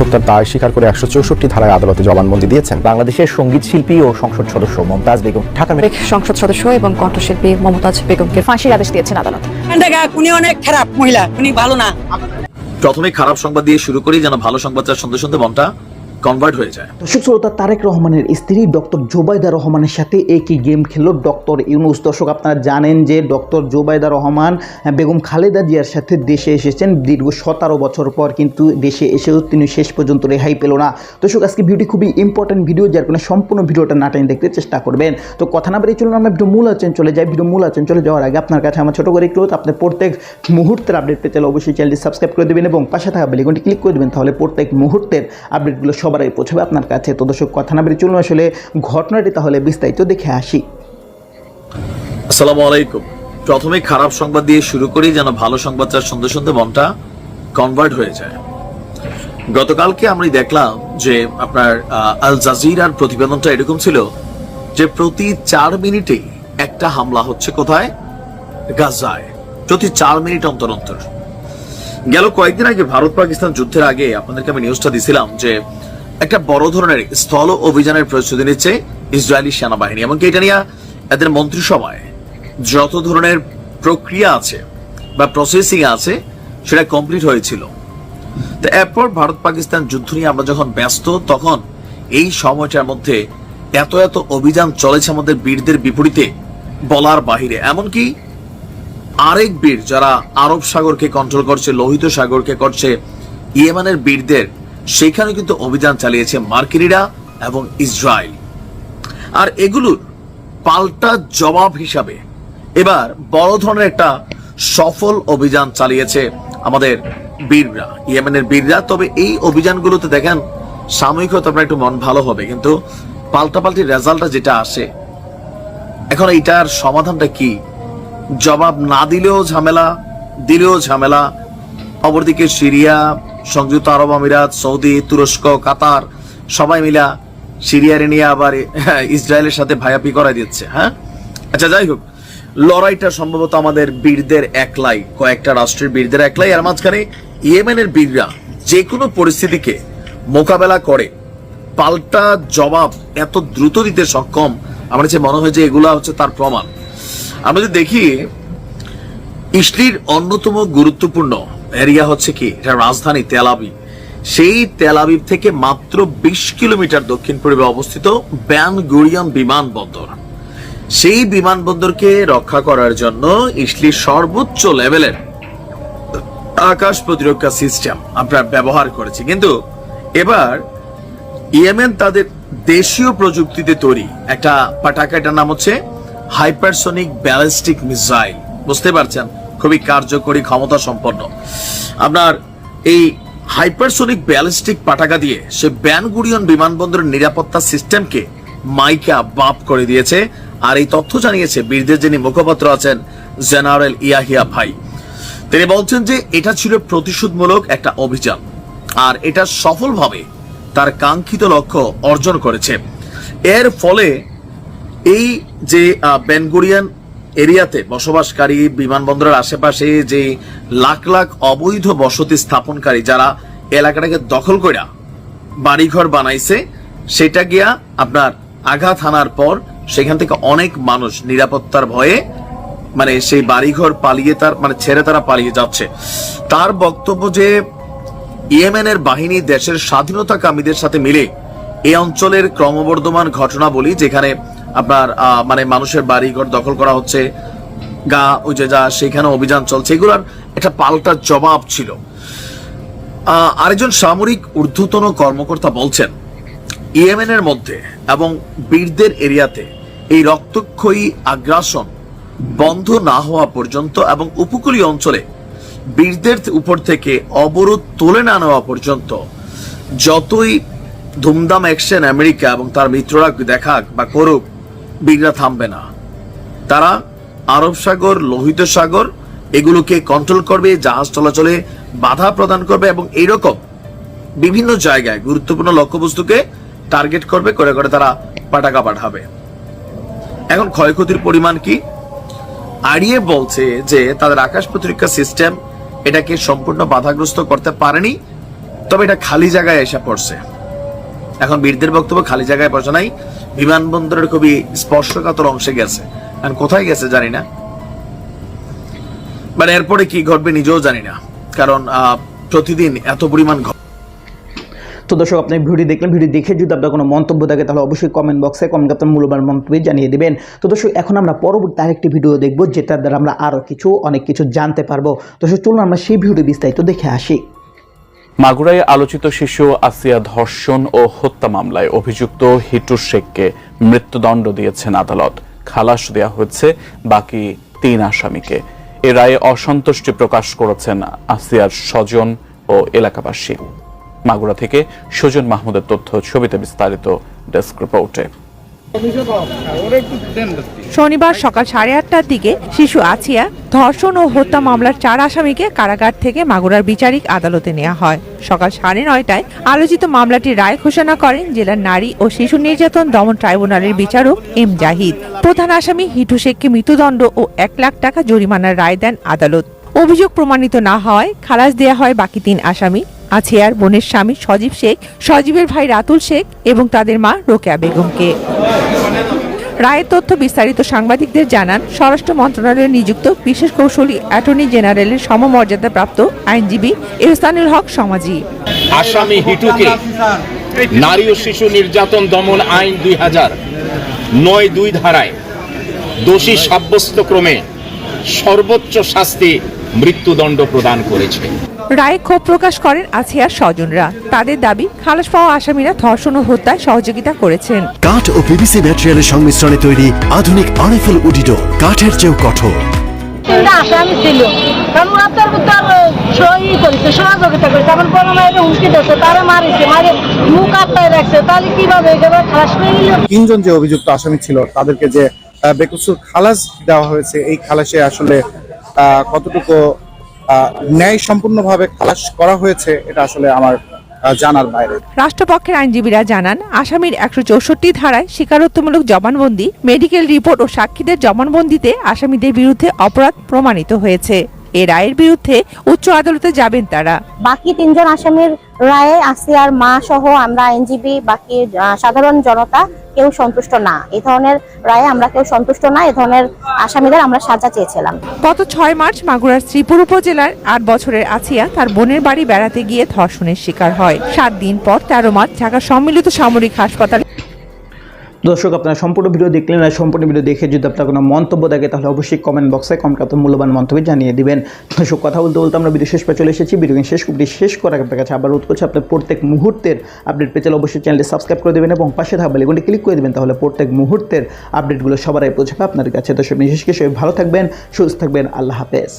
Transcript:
হত্যার দায় স্বীকার করে একশো চৌষট্টি ধারায় আদালতে জবানবন্দি দিয়েছেন। বাংলাদেশের সংগীত শিল্পী ও সংসদ সদস্য মমতাজ বেগম ঢাকা সংসদ সদস্য এবং কণ্ঠশিল্পী মমতাজ বেগমকে ফাঁসির আদেশ দিয়েছেন আদালত। দেখা উনি অনেক খারাপ মহিলা উনি ভালো না। প্রথমে খারাপ সংবাদ দিয়ে শুরু করি যেন ভালো সংবাদটা শুনতে শুনতে মনটা কনভার্ট হয়ে যায়। দর্শক শ্রোতা, তারেক রহমানের স্ত্রী ডক্টর জোবাইদা রহমানের সাথে একই গেম খেললো ডক্টর ইউনুস। দর্শক, আপনারা জানেন যে ডক্টর জোবাইদা রহমান বেগম খালেদা জিয়ার সাথে দেশে এসেছেন। দীর্ঘ সতেরো বছর পর কিন্তু দেশে এসেও তিনি শেষ পর্যন্ত রেহাই পেল না। দর্শক, আজকে ভিডিও খুবই ইম্পর্টেন্ট ভিডিও যার কারণে সম্পূর্ণ ভিডিওটা না টেনে দেখতে চেষ্টা করবেন। তো কথা না বেরিয়ে চলুন, আমরা ভিডিও মূল আলোচনা চলে যাই। ভিডিও মূল আলোচনা চলে যাওয়ার আগে আপনার কাছে আমার ছোট করে একটু আপনি প্রত্যেক মুহূর্তের আপডেট পেতে অবশ্যই চ্যানেলটি সাবস্ক্রাইব করে দেবেন এবং পাশে থাকা বেলিকনটি ক্লিক করে দেবেন, তাহলে প্রত্যেক মুহূর্তের আপডেটগুলো সবার আগে পৌঁছবে আপনার কাছে তো দর্শক কথা না বেরিয়ে চলুন আসলে ঘটনাটি তাহলে বিস্তারিত দেখে আসি। আসসালামু আলাইকুম। প্রথমে খারাপ সংবাদ দিয়ে শুরু করি, যেন ভালো সংবাদটা শুনতে শুনতে মনটা কনভার্ট হয়ে যায়। গতকালকে আমরা দেখলাম যে আপনার আল জাজিরার প্রতিবেদনটা এরকম ছিল যে প্রতি চার মিনিটে একটা হামলা হচ্ছে কোথায়? গাজায়। প্রতি চার মিনিট অন্তর অন্তর। গেল কয়েকদিন আগে ভারত পাকিস্তান যুদ্ধের আগে আপনাদেরকে আমি নিউজটা দিছিলাম যে একটা বড় ধরনের স্থল অভিযানের প্রস্তুতি নিচ্ছে ইসরায়েলি সেনাবাহিনী, এমনকি এটা নিয়ে এদের মন্ত্রিসভায় যত ধরনের প্রক্রিয়া আছে বা প্রসেসিং আছে, সেটা কমপ্লিট হয়েছিল। তো এরপর ভারত পাকিস্তান যুদ্ধ নিয়ে আমরা যখন ব্যস্ত, তখন এই সময়টার মধ্যে এত এত অভিযান চলেছে আমাদের বীরদের বিপরীতে বলার বাহিরে। এমনকি আরেক বীর যারা আরব সাগরকে কন্ট্রোল করছে, লোহিত সাগরকে করছে, ইয়েমানের বীরদের সেখানে কিন্তু অভিযান চালিয়েছে মার্কিনিরা এবং ইসরায়েল। আর এগুলোর পাল্টা জবাব হিসাবে এবার বড় ধরনের একটা সফল অভিযান চালিয়েছে আমাদের বীররা, ইয়েমেনের বীররা। তবে এই অভিযানগুলোতে দেখেন, সাময়িক হয়তো আপনার একটু মন ভালো হবে, কিন্তু পাল্টাপাল্টি রেজাল্টটা যেটা আসে, এখন এইটার সমাধানটা কি? জবাব না দিলেও ঝামেলা দিলেও ঝামেলা। অপরদিকে সিরিয়া সংযুক্ত আরব আমিরাত, সৌদি, তুরস্ক, কাতার, সবাই মিলা সিরিয়ারে নিয়ে আবার ইসরায়েলের সাথে ভায়াপি করাই দিচ্ছে হ্যাঁ? আচ্ছা যাই হোক, লড়াইটা সম্ভবত আমাদের বীরদের একলাই, কয়েকটা রাষ্ট্রের বীরদের একলাই, আর মাঝখানে ইয়েমেনের বীররা যে কোনো পরিস্থিতিকে মোকাবেলা করে, পাল্টা জবাব এত দ্রুত দিতে সক্ষম, আমার কাছে মনে হয় যে এগুলা হচ্ছে তার প্রমাণ। আমরা যদি দেখি, ইসলির অন্যতম গুরুত্বপূর্ণ এরিয়া হচ্ছে কি? এটা রাজধানী তেলাবি সেই তেলাবিব থেকে মাত্র বিশ কিলোমিটার দক্ষিণ পূর্বে অবস্থিত ব্যান গুরিয়াম বিমানবন্দর। সেই বিমানবন্দরকে রক্ষা করার জন্য ইসলির সর্বোচ্চ লেভেলের আকাশ প্রতিরক্ষা সিস্টেম আপনার ব্যবহার করেছে। কিন্তু এবার ইয়েমেন তাদের দেশীয় প্রযুক্তিতে তৈরি একটা পাটাকা এটার নাম হচ্ছে হাইপারসনিক ব্যালিস্টিক মিসাইল। বুঝতে পারছেন? খুবই কার্যকরী, ক্ষমতা সম্পন্ন। আপনার এই হাইপারসনিক ব্যালিস্টিক পাটাকা দিয়ে সে ব্যানগুড়িয়ন বিমানবন্দরের নিরাপত্তা সিস্টেমকে মাইকা বাপ করে দিয়েছে। আর এই তথ্য জানিয়েছে বীরদের যিনি মুখপাত্র আছেন জেনারেল ইয়াহিয়া ভাই। তিনি বলছেন যে এটা ছিল প্রতিশোধমূলক একটা অভিযান, আর এটা সফলভাবে তার কাঙ্ক্ষিত লক্ষ্য অর্জন করেছে। এর ফলে এই যে বেনগুরিয়ান এরিয়াতে বসবাসকারী বিমানবন্দরের আশেপাশে যে লাখ লাখ অবৈধ বসতি স্থাপনকারী যারা এলাকাটাকে দখল কইরা বাড়িঘর বানাইছে, সেটা গিয়া আপনার আঘাত হানার পর সেখান থেকে অনেক মানুষ নিরাপত্তার ভয়ে মানে সেই বাড়িঘর পালিয়ে তার মানে ছেড়ে তারা পালিয়ে যাচ্ছে। তার বক্তব্য যে ইয়েমেনের বাহিনী দেশের স্বাধীনতাকামীদের সাথে মিলে এই অঞ্চলের ক্রমবর্ধমান ঘটনা বলি যেখানে আপনার মানে মানুষের বাড়িঘর দখল করা হচ্ছে, গা ওই যে যা সেখানে অভিযান চলছে। এগুলার একটা পাল্টা জবাব ছিল। আরেকজন সামরিক ঊর্ধ্বতন কর্মকর্তা বলছেন, ইয়েমেনের মধ্যে এবং বীরদের এরিয়াতে এই রক্তক্ষয়ী আগ্রাসন বন্ধ না হওয়া পর্যন্ত এবং উপকূলীয় অঞ্চলে বীরদের উপর থেকে অবরোধ তুলে না নেওয়া পর্যন্ত যতই ধুমধাম অ্যাকশন আমেরিকা এবং তার মিত্ররা দেখাক বা করুক বীররা থামবে না। তারা আরব সাগর, লোহিত সাগর, এগুলোকে কন্ট্রোল করবে, জাহাজ চলাচলে বাধা প্রদান করবে এবং এইরকম বিভিন্ন জায়গায় গুরুত্বপূর্ণ লক্ষ্যবস্তুকে টার্গেট করবে, করে করে তারা পাটাকা পাঠাবে। এখন ক্ষয়ক্ষতির পরিমাণ কি? আড়িয়ে বলছে যে তাদের আকাশ প্রতিরক্ষা সিস্টেম এটাকে সম্পূর্ণ বাধাগ্রস্ত করতে পারেনি, তবে এটা খালি জায়গায় এসে পড়ছে। এখন বীরদের বক্তব্য খালি জায়গায় পড়ছে নাই। বিমানবন্দরের খুবই স্পর্শকাতর অংশে গেছে। আর কোথায় গেছে জানি না। মানে এরপরে কি ঘটবে নিজেও জানি না। কারণ প্রতিদিন এত পরিমাণ তো দর্শক, আপনি ভিডিও দেখলেন, ভিডিও দেখে যদি আপনার কোনো মন্তব্য থাকে, তাহলে অবশ্যই কমেন্ট বক্সে কমেন্ট আপনার মূল্যবান মন্তব্য জানিয়ে দেবেন। তো দর্শক, এখন আমরা পরবর্তী আরেকটি ভিডিও দেখব, যেটার দ্বারা আমরা আরও কিছু, অনেক কিছু জানতে পারব। দর্শক, চলুন আমরা সেই ভিডিও বিস্তারিত দেখে আসি। মাগুরায় আলোচিত শিশু আসিয়া ধর্ষণ ও হত্যা মামলায় অভিযুক্ত হিটু শেখকে মৃত্যুদণ্ড দিয়েছেন আদালত। খালাস দেওয়া হয়েছে বাকি তিন আসামিকে। এ রায়ে অসন্তুষ্টি প্রকাশ করেছেন আসিয়ার স্বজন ও এলাকাবাসী। মাগুরা থেকে সুজন মাহমুদের তথ্য, ছবিতে বিস্তারিত ডেস্ক রিপোর্টে। শনিবার সকাল সাড়ে আটটার দিকে শিশু আছিয়া ধর্ষণ ও হত্যা মামলার চার আসামিকে কারাগার থেকে মাগুরার বিচারিক আদালতে নেওয়া হয়। সকাল সাড়ে নয়টায় আলোচিত মামলাটির রায় ঘোষণা করেন জেলার নারী ও শিশু নির্যাতন দমন ট্রাইব্যুনালের বিচারক এম জাহিদ। প্রধান আসামি হিটু শেখকে মৃত্যুদণ্ড ও এক লাখ টাকা জরিমানার রায় দেন আদালত। অভিযোগ প্রমাণিত না হওয়ায় খালাস দেয়া হয় বাকি তিন আসামি। আছিয়ার বোনের স্বামী সজীব শেখ, সজীবের ভাই রাতুল শেখ এবং তাদের মা রোকেয়া বেগমকে। রায়ের তথ্য বিস্তারিত সাংবাদিকদের জানান, স্বরাষ্ট্র মন্ত্রণালয়ে নিযুক্ত বিশেষ কৌশলী অ্যাটর্নি জেনারেলের সমমর্যাদাপ্রাপ্ত আইনজীবী এহসানুল হক সমাজি। আসামি হিটুকে নারী ও শিশু নির্যাতন দমন আইন দুই হাজার নয় দুই ধারায় দোষী সাব্যস্ত ক্রমে সর্বোচ্চ শাস্তি মৃত্যুদণ্ড প্রদান করেছে। রায়ে ক্ষোভ প্রকাশ করেন আসিয়ার স্বজনরা। তাদের দাবি খালাস পাওয়া আসামিরা ধর্ষণ ও হত্যায় সহযোগিতা করেছেন। কাঠ ও পিভিসি ম্যাটেরিয়ালের সংমিশ্রণে তৈরি আধুনিক আরএফএল উডিডো কাঠের চেয়েও কঠোর। তিনটা আসামি ছিল। কারণ ওরা তার সই করেছে সহযোগিতা করেছে। আমার বড় মায়ের হুমকি দিয়েছে তারা মারিছে মারে মুখ আটকায় রাখছে। তাহলে কীভাবে একেবারে খালাস পেয়ে গেল? তিনজন যে অভিযুক্ত আসামি ছিল তাদেরকে যে বেকসুর খালাস দেওয়া হয়েছে এই খালাসে আসলে আহ, কতটুকু ন্যায় সম্পূর্ণভাবে খালাস করা হয়েছে এটা আসলে আমার জানার বাইরে। রাষ্ট্রপক্ষের আইনজীবীরা জানান আসামির একশো চৌষট্টি ধারায় স্বীকারোত্তমূলক জবানবন্দি মেডিকেল রিপোর্ট ও সাক্ষীদের জবানবন্দিতে আসামিদের বিরুদ্ধে অপরাধ প্রমাণিত হয়েছে। এ রায়ের বিরুদ্ধে উচ্চ আদালতে যাবেন তারা। বাকি তিনজন আসামির রায়ে আসিয়ার মা সহ আমরা আইনজীবী বাকি সাধারণ জনতা কেউ সন্তুষ্ট না। এ ধরনের রায়ে আমরা কেউ সন্তুষ্ট না, এ ধরনের আসামিদের আমরা সাজা চেয়েছিলাম। গত ছয় মার্চ মাগুরার শ্রীপুর উপজেলার আট বছরের আছিয়া তার বোনের বাড়ি বেড়াতে গিয়ে ধর্ষণের শিকার হয়। সাত দিন পর তেরো মার্চ ঢাকা সম্মিলিত সামরিক হাসপাতালে দর্শক, আপনারা সম্পূর্ণ ভিডিও দেখলেন আর সম্পূর্ণ ভিডিও দেখে যদি আপনার কোনো মন্তব্য থাকে, তাহলে অবশ্যই কমেন্ট বক্সে কমেন্ট আপনার মূল্যবান মন্তব্য জানিয়ে দিবেন। দর্শক, কথা বলতে বলতে আমরা ভিডিও শেষ পে চলে এসেছি। ভিডিও শেষ করে শেষ করার আপনার কাছে আবার রোধ করছে, আপনার প্রত্যেক মুহূর্তের আপডেট পেতে অবশ্যই চ্যানেলটি সাবস্ক্রাইব করে দেবেন এবং পাশে থাকা বেলেগুলি ক্লিক করে দেবেন, তাহলে প্রত্যেক মুহূর্তের আপডেটগুলো সবার পৌঁছাবে আপনার কাছে। দর্শক, বিশেষ কিছু ভালো থাকবেন, সুস্থ থাকবেন, আল্লাহ হাফেজ।